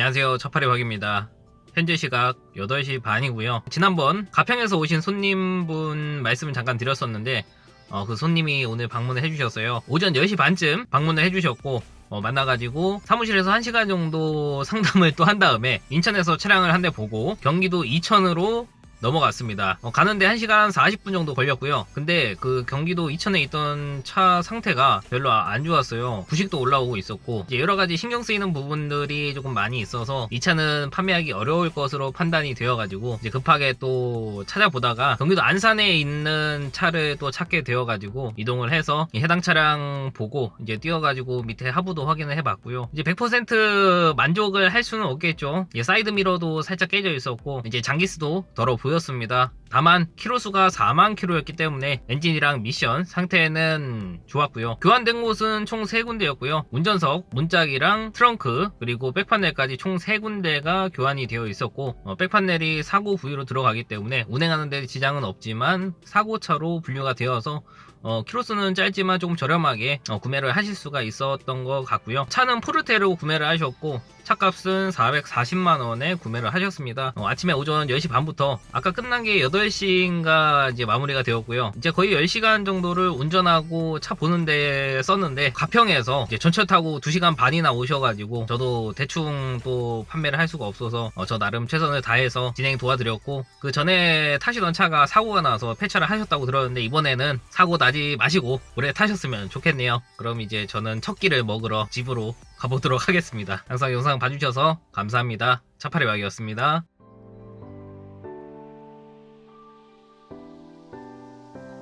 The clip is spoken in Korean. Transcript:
안녕하세요. 첫팔이 박입니다. 현재 시각 8시 반이고요. 지난번 가평에서 오신 손님분 말씀을 잠깐 드렸었는데 어, 그 손님이 오늘 방문을 해주셨어요. 오전 10시 반쯤 방문을 해주셨고 어, 만나가지고 사무실에서 1시간 정도 상담을 또 한 다음에 인천에서 차량을 한 대 보고 경기도 이천으로 넘어갔습니다. 어, 가는데 1시간 40분 정도 걸렸고요. 근데 그 경기도 이천에 있던 차 상태가 별로 아- 안 좋았어요. 부식도 올라오고 있었고 여러 가지 신경 쓰이는 부분들이 조금 많이 있어서 이 차는 판매하기 어려울 것으로 판단이 되어가지고 이제 급하게 또 찾아보다가 경기도 안산에 있는 차를 또 찾게 되어가지고 이동을 해서 이 해당 차량 보고 이제 뛰어가지고 밑에 하부도 확인을 해봤고요. 이제 100% 만족을 할 수는 없겠죠. 사이드 미러도 살짝 깨져 있었고 이제 장기스도 더러 보 였습니다. 다만 키로수가 4만 킬로였기 때문에 엔진이랑 미션 상태는 좋았고요. 교환된 곳은 총 3군데였고요. 운전석, 문짝이랑 트렁크 그리고 백판넬까지 총 3군데가 교환이 되어 있었고 어, 백판넬이 사고 부위로 들어가기 때문에 운행하는 데 지장은 없지만 사고차로 분류가 되어서 어, 키로수는 짧지만 조금 저렴하게 어, 구매를 하실 수가 있었던 것 같고요. 차는 포르테로 구매를 하셨고 차값은 440만 원에 구매를 하셨습니다. 어, 아침에 오전 10시 반부터 아까 끝난 게 8 시인가 이제 마무리가 되었고요. 이제 거의 10시간 정도를 운전하고 차 보는데 썼는데 가평에서 이제 전철 타고 2시간 반이나 오셔가지고 저도 대충 또 판매를 할 수가 없어서 어, 저 나름 최선을 다해서 진행 도와드렸고 그 전에 타시던 차가 사고가 나서 폐차를 하셨다고 들었는데 이번에는 사고 나지 마시고 오래 타셨으면 좋겠네요. 그럼 이제 저는 첫 끼를 먹으러 집으로 가보도록 하겠습니다. 항상 영상 봐주셔서 감사합니다. 차파리 왕이었습니다.